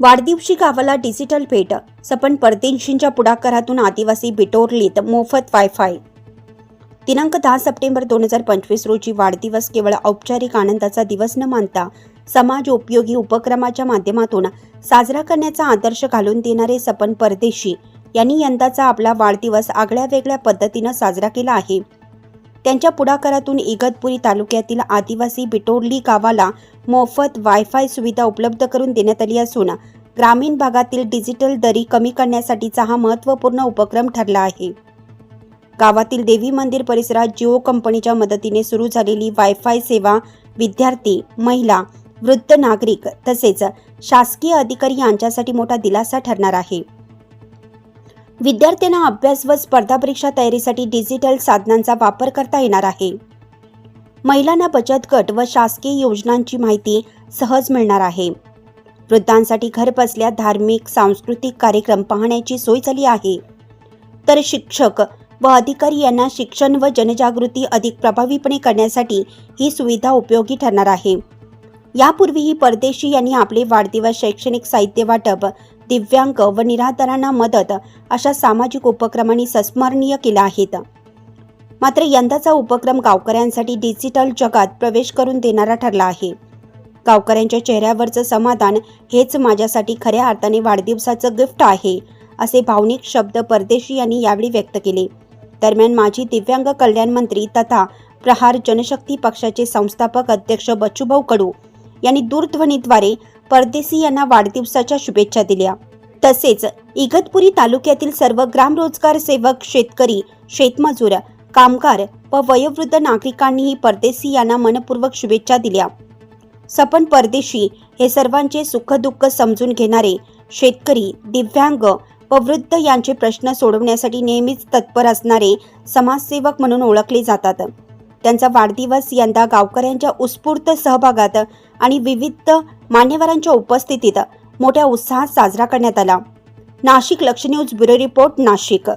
वाढदिवशी गावाला डिजिटल भेट. सपन परदेशींच्या पुढाकारातून आदिवासी बिटोरलीत मोफत वायफाय. दिनांक दहा सप्टेंबर दोन हजार पंचवीस रोजी वाढदिवस केवळ औपचारिक आनंदाचा दिवस न मानता समाज उपयोगी उपक्रमाच्या माध्यमातून साजरा करण्याचा आदर्श घालून देणारे सपन परदेशी यांनी यंदाचा आपला वाढदिवस आगळ्या वेगळ्या पद्धतीनं साजरा केला आहे. त्यांच्या पुढाकारातून इगतपुरी तालुक्यातील आदिवासी बिटोरली गावाला मोफत वायफाय सुविधा उपलब्ध करून देण्यात आली असून ग्रामीण भागातील डिजिटल दरी कमी करण्यासाठीचा हा महत्त्वपूर्ण उपक्रम ठरला आहे. गावातील देवी मंदिर परिसरात जिओ कंपनीच्या मदतीने सुरू झालेली वायफाय सेवा विद्यार्थी महिला वृद्ध नागरिक तसेच शासकीय अधिकारी यांच्यासाठी मोठा दिलासा ठरणार आहे. विद्यार्थ्यांना अभ्यास व स्पर्धा परीक्षा तयारीसाठी डिजिटल साधनांचा वापर करता येणार आहे. महिलांना बचत गट व शासकीय योजनांची माहिती सहज मिळणार आहे. वृद्धांसाठी घरबसल्या धार्मिक सांस्कृतिक कार्यक्रम पाहण्याची सोय झाली आहे. तर शिक्षक व अधिकारी यांना शिक्षण व जनजागृती अधिक प्रभावीपणे करण्यासाठी ही सुविधा उपयोगी ठरणार आहे. यापूर्वीही परदेशी यांनी आपले वाढदिवस शैक्षणिक साहित्य वाटप दिव्यांग व निराधारांना मदत अशा सामाजिक उपक्रमांनी संस्मरणीय केल्या आहेत. मात्र यंदाचा उपक्रम गावकऱ्यांसाठी डिजिटल जगात प्रवेश करून देणारा ठरला आहे. गावकऱ्यांच्या चेहऱ्यावरचं समाधान हेच माझ्यासाठी खऱ्या अर्थाने वाढदिवसाचं गिफ्ट आहे असे भावनिक शब्द परदेशी यांनी यावेळी व्यक्त केले. दरम्यान माजी दिव्यांग कल्याण मंत्री तथा प्रहार जनशक्ती पक्षाचे संस्थापक अध्यक्ष बच्चूभाऊ कडू यांनी दूरध्वनीद्वारे परदेशी यांना वाढदिवसाच्या शुभेच्छा दिल्या. तसेच इगतपुरी तालुक्यातील सर्व ग्रामरोजगार सेवक शेतकरी शेतमजूर कामगार व वयोवृद्ध नागरिकांनीही परदेशी यांना मनपूर्वक शुभेच्छा दिल्या. सपन परदेशी हे सर्वांचे सुखदुःख समजून घेणारे शेतकरी दिव्यांग व वृद्ध यांचे प्रश्न सोडवण्यासाठी नेहमीच तत्पर असणारे समाजसेवक म्हणून ओळखले जातात. त्यांचा वाढदिवस यंदा गावकऱ्यांच्या उत्स्फूर्त सहभागात आणि विविध मान्यवरांच्या उपस्थितीत मोठ्या उत्साहात साजरा करण्यात आला. नाशिक लक्ष न्यूज ब्युरो रिपोर्ट नाशिक.